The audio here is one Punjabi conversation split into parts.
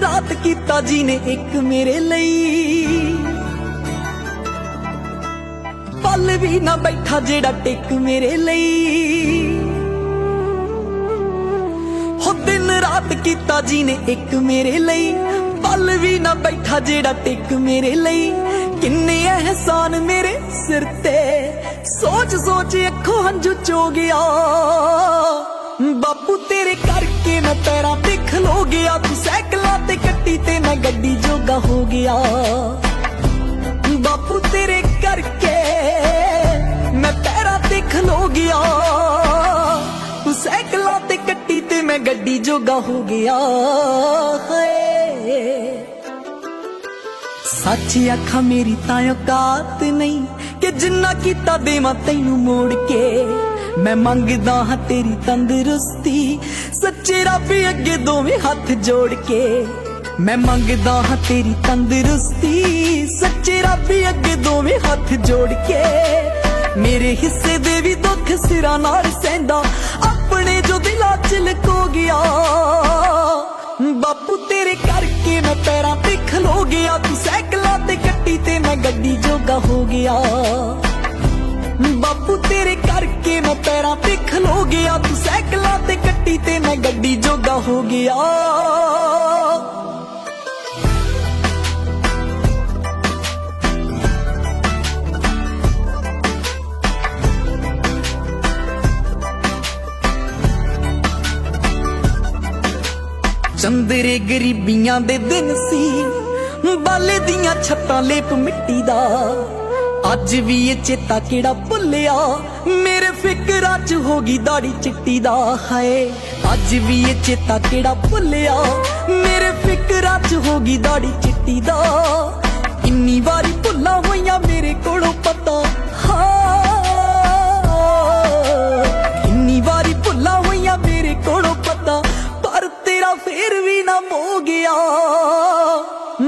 ਰਾਤ ਕੀਤਾ ਜੀ ਨੇ ਇੱਕ ਮੇਰੇ ਲਈ। ਪਲ ਵੀ ਨਾ ਬੈਠਾ ਜਿਹੜਾ ਟਿਕ ਮੇਰੇ ਲਈ। ਹੋ ਦਿਨ ਰਾਤ ਕੀਤਾ ਜੀ ਨੇ ਇੱਕ ਮੇਰੇ ਲਈ। ਪਲ ਵੀ ਨਾ ਬੈਠਾ ਜਿਹੜਾ ਟਿਕ ਮੇਰੇ ਲਈ। ਕਿੰਨੇ ਅਹਿਸਾਨ ਮੇਰੇ ਸਿਰ ਤੇ। ਸੋਚ ਸੋਚ ਅੱਖੋਂ ਹੰਝੂ ਚੋ ਗਿਆ। ਬਾਪੂ ਤੇਰੇ ਕਰਕੇ ਮੈਂ ਪੈਰਾਂ ਤੇ ਖਲੋ ਗਿਆ ਤੂੰ ਸਾਈਕਲਾਂ ਤੇ ਕੱਟੀ ਤੇ ਮੈਂ ਗੱਡੀ ਜੋਗਾ ਹੋ ਗਿਆ। ਬਾਪੂ ਤੇਰੇ ਕਰਕੇ ਮੈਂ ਪੈਰਾਂ ਤੇ ਖਲੋ ਗਿਆ। ਤੂੰ ਸਾਈਕਲਾਂ ਤੇ ਕੱਟੀ ਤੇ ਮੈਂ ਗੱਡੀ ਜੋਗਾ ਹੋ ਗਿਆ। ਹਾਏ। ਸੱਚ ਅੱਖਾਂ ਮੇਰੀ ਤਾਂ ਔਕਾਤ ਨਹੀਂ ਕਿ ਜਿੰਨਾ ਕੀਤਾ ਦੇਵਾਂ ਤੈਨੂੰ ਮੋੜ ਕੇ। ਮੈਂ ਮੰਗਦਾ ਹਾਂ ਤੇਰੀ ਤੰਦਰੁਸਤੀ ਸੱਚੇ ਰੱਬ ਅੱਗੇ ਦੋਵੇਂ ਹੱਥ ਜੋੜ ਕੇ। ਮੈਂ ਮੰਗਦਾ ਹਾਂ ਤੇਰੀ ਤੰਦਰੁਸਤੀ। ਸੱਚੇ ਰੱਬ ਅੱਗੇ ਦੋਵੇਂ ਹੱਥ ਜੋੜ ਕੇ। ਮੇਰੇ ਹਿੱਸੇ ਦੇ ਵੀ ਦੁੱਖ ਸਿਰਾਂ ਨਾਲ ਸਹਿੰਦਾ। ਆਪਣੇ ਜੋ ਦਿਲਾਂ ਚ ਲਕੋ ਗਿਆ। ਬਾਪੂ, ਤੇਰੇ ਕਰਕੇ ਮੈਂ ਪੈਰਾਂ ਤੇ ਖਲੋ ਗਿਆ। ਤੂੰ ਸਾਈਕਲਾਂ ਤੇ ਕੱਟੀ ਤੇ ਮੈਂ ਗੱਡੀ ਜੋਗਾ ਹੋ ਗਿਆ। ਬਾਪੂ, ਤੇਰੇ ਕਰਕੇ ਮੈਂ ਪੈਰਾਂ ਤੇ ਖਲੋ ਗਿਆ। ਤੂੰ ਸਾਈਕਲਾਂ ਤੇ ਮੈਂ ਗੱਡੀ ਜੋਗਾ ਹੋ ਗਿਆ। ਚੰਦਰੇ ਗਰੀਬੀਆਂ ਦੇ ਦਿਨ ਸੀ, ਬਾਲੇ ਦੀਆਂ ਛੱਤਾਂ ਲੇਪ ਮਿੱਟੀ ਦਾ। ਅੱਜ ਵੀ ਇਹ ਚੇਤਾ ਕਿਹੜਾ ਭੁੱਲਿਆ ਮੇਰੇ ਫਿਕਰਾਂ 'ਚ ਹੋ ਗਈ ਦਾੜੀ ਚਿੱਟੀ ਦਾ, ਹਾਏ। ਅੱਜ ਵੀ ਇਹ ਚੇਤਾ ਕਿਹੜਾ ਭੁੱਲਿਆ? ਮੇਰੇ ਫਿਕਰਾਂ 'ਚ ਹੋ ਗਈ ਦਾੜੀ ਚਿੱਟੀ ਦਾ। ਇੰਨੀ ਵਾਰੀ ਭੁੱਲਾਂ ਹੋਈਆਂ ਮੇਰੇ ਕੋਲੋਂ ਪਤਾ, ਹਾਂ। ਇੰਨੀ ਵਾਰੀ ਭੁੱਲਾਂ ਹੋਈਆਂ ਮੇਰੇ ਕੋਲੋਂ ਪਤਾ, ਪਰ ਤੇਰਾ ਫੇਰ ਵੀ ਨਾ ਮੋ ਗਿਆ।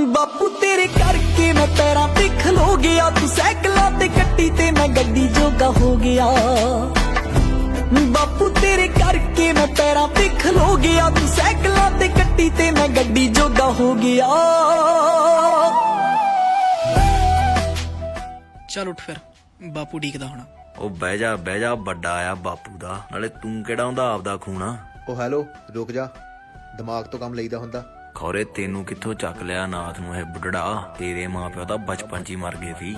ਬਾਪੂ, ਤੇਰੇ ਕਰਕੇ ਮੈਂ ਪੈਰਾਂ ਖਲੋ ਗਿਆ ਤੂੰ ਸਾਈਕਲਾਂ ਤੇ ਕੱਟੀ ਤੇ ਮੈਂ ਗੱਡੀ ਜੋਗਾ ਹੋ ਗਿਆ। ਬਾਪੂ ਤੇਰੇ ਕਰਕੇ ਮੈਂ ਪੈਰਾਂ ਤੇ ਖਲੋ ਗਿਆ ਤੂੰ ਸਾਈਕਲਾਂ ਤੇ ਕੱਟੀ ਤੇ ਮੈਂ ਗੱਡੀ ਜੋਗਾ ਹੋ ਗਿਆ। ਚੱਲ ਉੱਠ ਫਿਰ ਬਾਪੂ ਢੀਕਦਾ ਹੋਣਾ। ਉਹ ਬਹਿ ਜਾ ਬਹਿ ਜਾ ਵੱਡਾ ਆ ਬਾਪੂ ਦਾ। ਨਾਲੇ ਤੂੰ ਕਿਹੜਾ ਹੁੰਦਾ ਆਪਦਾ ਖੂਣਾ ਉਹ ਹੈਲੋ ਰੁਕ ਜਾ। ਦਿਮਾਗ ਤੋਂ ਕੰਮ ਲਈਦਾ ਹੁੰਦਾ। ਖੌਰੇ, ਤੈਨੂੰ ਕਿੱਥੋਂ ਚੱਕ ਲਿਆ? ਨਾਥ ਨੂੰ ਇਹ ਬੁੱਢੜਾ। ਤੇਰੇ ਮਾਪਿਓ ਤਾਂ ਬਚਪਨ 'ਚ ਹੀ ਮਰ ਗਏ ਸੀ।